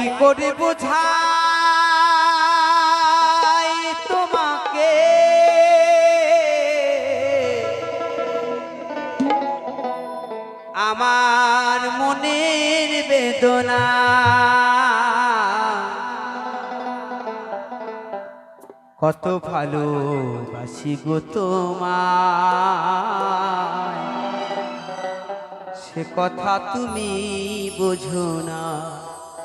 কি করে বোঝাই তোমাকে? আমার মনের বেদনা। কত ভালোবাসি গো তোমায়। সে কথা তুমি বোঝো না।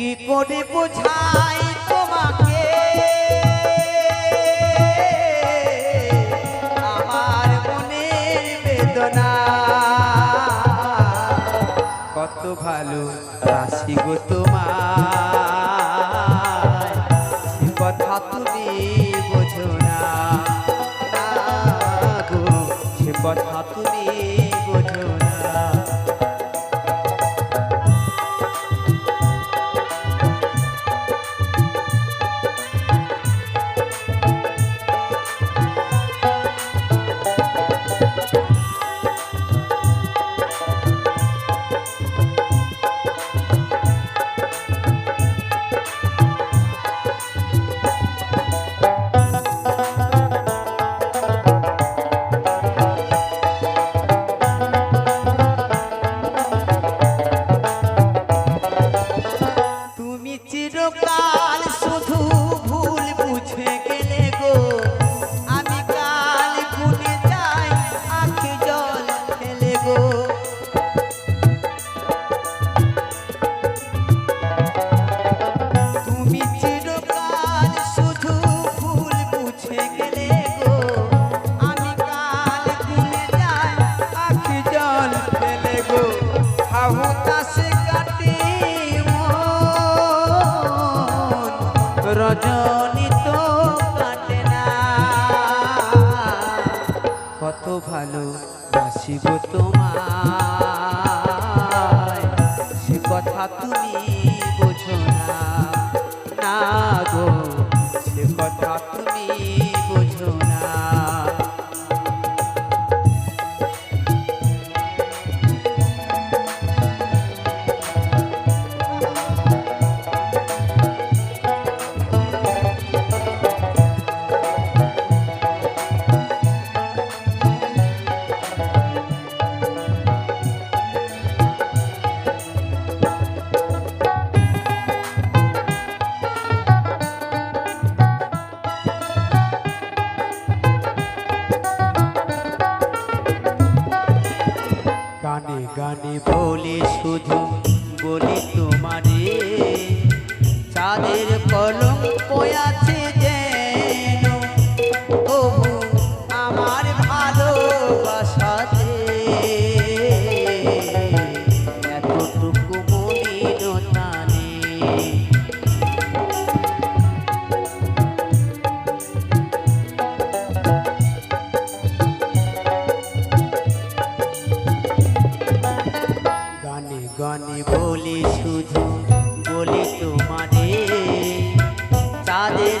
কি করে বোঝাই তোমাকে? আমার মনের বেদনা। কত ভালো রাশি গো তোমার কথা তুমি বোঝো না। সে কথা তুমি তুমি ভালো বাসিব তোমায়। সে কথা তুমি বোঝো না। না গো গানে গানে বলে শুধু বলি তোমারে। চাঁদের কলম আছে গানে বলি শুধু বলি তোমারে তাদের